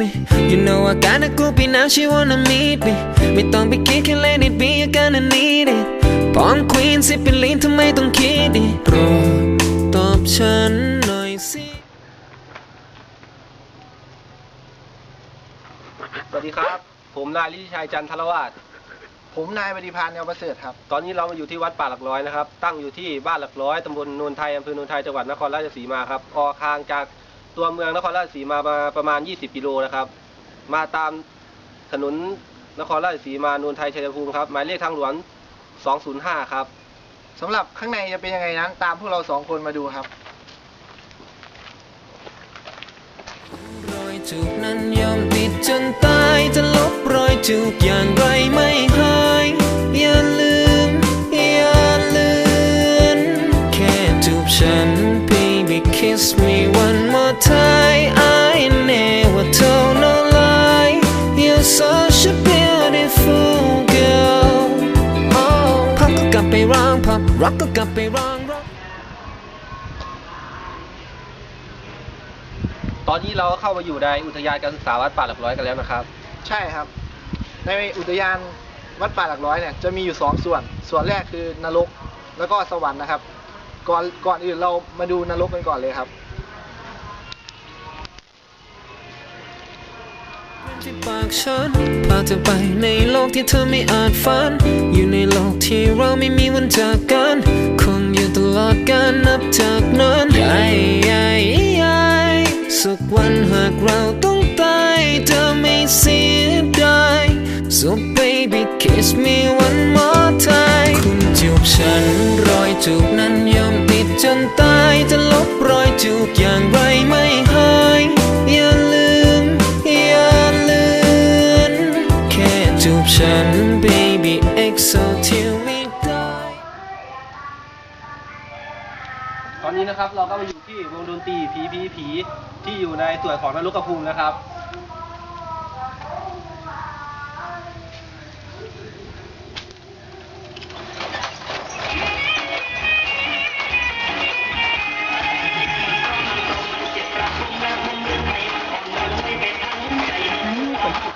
me You know I gotta go be now she wanna meet me ไม่ต้องไปคิดแค่ let it be you gonna need it พร้อม queen สิเป็นลีนทำไมต้องคิดดิโปรดตอบฉันหน่อยสิสวัสดีครับ ผมนายลิธิชัยจันทรวาสผมนายปฏิพานแนวประเสริฐครับ ตอนนี้เรามาอยู่ที่วัดป่าหลักร้อยนะครับ ตั้งอยู่ที่บ้านหลักร้อยตำบลนนไทยอำเภอนนไทยจังหวัดนครราชสีมาครับ ออกห่างจาก ตัวเมืองนครราชสีมามาประมาณ 20กิโลนะครับ มาตามถนนนครราชสีมานนไทยชัยภูมิครับหมายเลขทางหลวง 205 ครับ สำหรับข้างในจะเป็นยังไงนั้น ตามพวกเราสองคนมาดูครับ รอยจูบนั้นยอมติดจนตายจะลบรอยจูบอย่างไรไม่หายอย่าลืมอย่าเลือนแค่จูบฉัน baby kiss me one more time I never told no lie you're such a beautiful girl oh พักก็กลับไปร้องพับรักก็กลับไปร้องรักตอนนี้เราเข้ามาอยู่ในอุทยานการศึกษาวัดป่าหลักร้อยกันแล้วนะครับ ใช่ครับ ในอุทยานวัดป่าหลักร้อยเนี่ยจะมีอยู่สองส่วน ส่วนแรกคือนรกแล้วก็สวรรค์นะครับ ก่อนก่อนอื่นเรามาดูนรกกันก่อนเลยครับ ที่ปากฉันพาเธอไปในโลกที่เธอไม่อาจฝัน อยู่ในโลกที่เราไม่มีวันจากกัน คงอยู่ตลอดกาลนับจากนั้นใหญ่ใหญ่ใหญ่สักวันหากเราต้องตายเธอไม่เสียดาย so baby kiss me one more time คุณจูบฉันรอยจูบนั้นยอมติดจนตาย จูบฉัน baby exo till we die ตอนนี้นะครับเราก็มาอยู่ที่วงดนตรีผีผีผีที่อยู่ในส่วนของนรกภูมินะครับ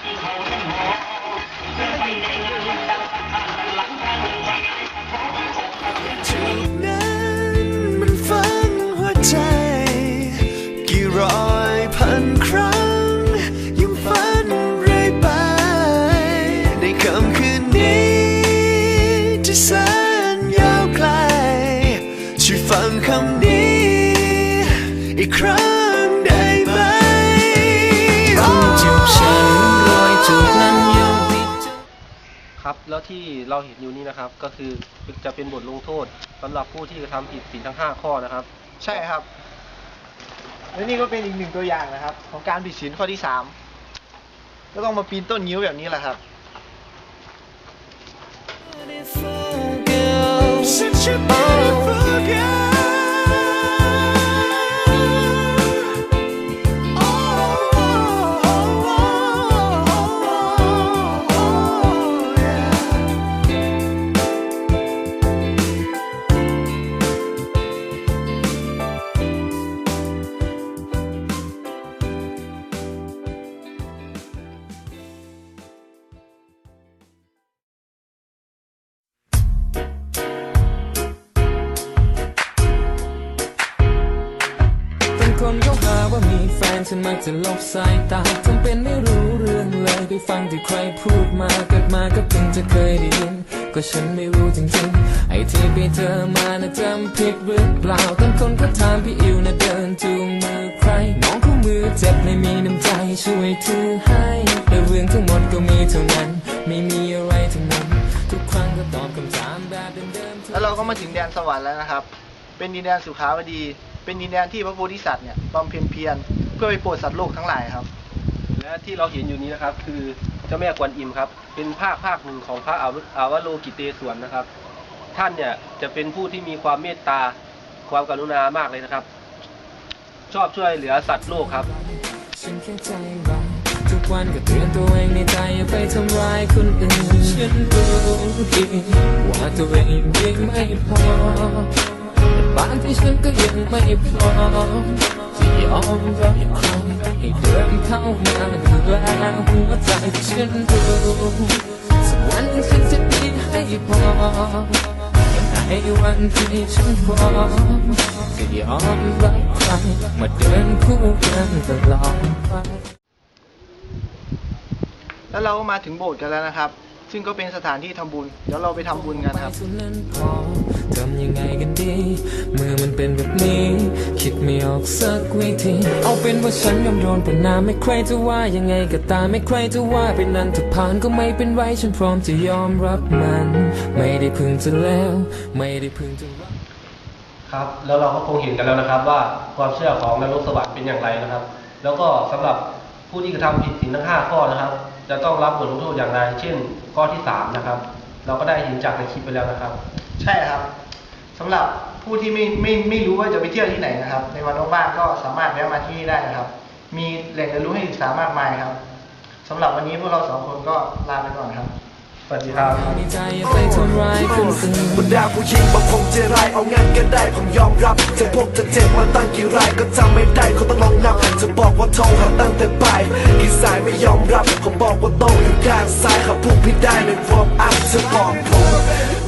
จู ครั้งได้ไหมคุณจูบฉันรอยจูบนั้นยอมติดจนครับแล้วที่เราเห็นอยู่นี้นะครับก็คือจะเป็นบทลงโทษสำหรับผู้ที่กระทำผิดศีลทั้ง 5 ข้อนะครับ ใช่ครับ และนี่ก็เป็นอีกหนึ่งตัวอย่างนะครับ ของการผิดศีลข้อที่สามก็ต้องมาปีนต้นนิ้วแบบนี้แหละครับ beautiful girl Such a beautiful girl. ว่ามีแฟนฉันมักจะลบสายตาทำเป็นไม่รู้เรื่องเลยไปฟังที่ใครพูดมาเกิดมาก็เพิ่งจะเคยได้ยิน ก็ฉันไม่รู้จริงๆ ไอ้ที่ไปเจอมานะจำผิดหรือเปล่าบางคนก็ถามพี่อิวนะเดินจูงมือใครน้องคู่มือเจ็บไม่มีน้ำใจช่วยถือให้แต่เรื่องทั้งหมดก็มีเท่านั้น ไม่มีอะไรทั้งนั้น ทุกครั้งก็ตอบคำถามแบบเดิมๆแล้วเราก็มาถึงแดนสวรรค์แล้วนะครับ เป็นดินแดนสุขาวดี เป็นดินแดนที่พระโพธิสัตว์เนี่ยบำเพ็ญเพียรเพื่อไปโปรดสัตว์โลกทั้งหลายครับ และที่เราเห็นอยู่นี้นะครับ คือเจ้าแม่กวนอิมครับ เป็นภาคภาคหนึ่งของพระอาวอาวโลกิเตศวรนะครับ ท่านเนี่ยจะเป็นผู้ที่มีความเมตตาความกรุณามากเลยนะครับ ชอบช่วยเหลือสัตว์โลกครับ ฉันแค่ใจร้ายทุกวันก็เตือนตัวเองในใจอย่าไปทำร้ายคนอื่น ฉันรู้ดีว่าตัวเองยังไม่พอแต่ บางที่ฉันก็ยังไม่พร้อมที่ยอมรับใครให้เดินเข้ามาดูแลหัวใจที่ฉันรู้สักวันฉันจะมีให้พอในวันที่ฉันพร้อมจะยอมรับใครมาเดินคู่กันตลอดไปแล้วเราก็มาถึงโบสถ์กันแล้วนะครับ ซึ่งก็เป็นสถานที่ทำบุญ เดี๋ยวเราไปทำบุญกันครับไปสุดนั้นพอทำยังไงกันดี เมื่อมันเป็นแบบนี้ คิดไม่ออกสักวิธี เอาเป็นว่าฉันยอมโดนประนามไม่ใครจะว่ายังไงก็ตามไม่ใครจะว่าไปนั้นถ้าผ่านก็ไม่เป็นไรฉันพร้อมจะยอมรับมัน ไม่ได้พึงจะแล้ว ไม่ได้พึงจะรัก ครับแล้วเราก็คงเห็นกันแล้วนะครับว่าความเชื่อของนรกสวรรค์เป็นอย่างไรนะครับ แล้วก็สำหรับผู้ที่กระทำผิดศีลทั้งห้าข้อนะครับ จะต้องรับบทลงโทษอย่างไร เช่น ข้อที่สามนะครับ เราก็ได้เห็นจากในคลิปไปแล้วนะครับ ใช่ครับสำหรับผู้ที่ไม่ไม่ไม่รู้ว่าจะไปเที่ยวที่ไหนนะครับ ในวันว่างๆก็สามารถแวะมาที่นี่ได้นะครับ มีแหล่งเรียนรู้ให้ศึกษามากมายครับสำหรับวันนี้พวกเราสองคนก็ลาไปก่อนครับ สวัสดีครับในใจอย่าไปทำร้ายคนอื่นบรรดาผู้หญิงบางคงใจร้ายเอางั้นก็ได้ผมยอมรับจะพบจะเจ็บมาตั้งกี่รายก็จำไม่ได้เขาต้องลองนับจะบอกว่าโทรหาตั้งแต่บ่ายกี่สายไม่ยอมรับเขาบอกว่าโตอยู่ด้านซ้ายเขาพูดพี่ได้ไม่พร้อมอัพจะบอกผม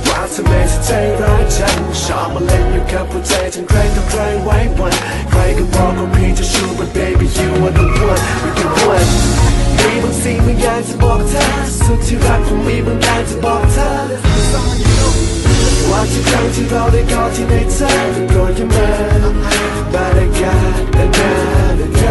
ว่าทำไมใจร้ายจังชอบมาเล่นอยู่กับหัวใจทั้งใครต่อใครไว้วันใครก็บอกว่าพี่จะชู but baby you are the one you can one มีบางสิ่งบางอย่างจะบอกเธอ สุดที่รักผมมีบางอย่างจะบอกเธอว่าทุกครั้งที่เราได้กอดที่ในเธอเป็นโปรดอย่ามาบรรยากาศเดินเดินเดิ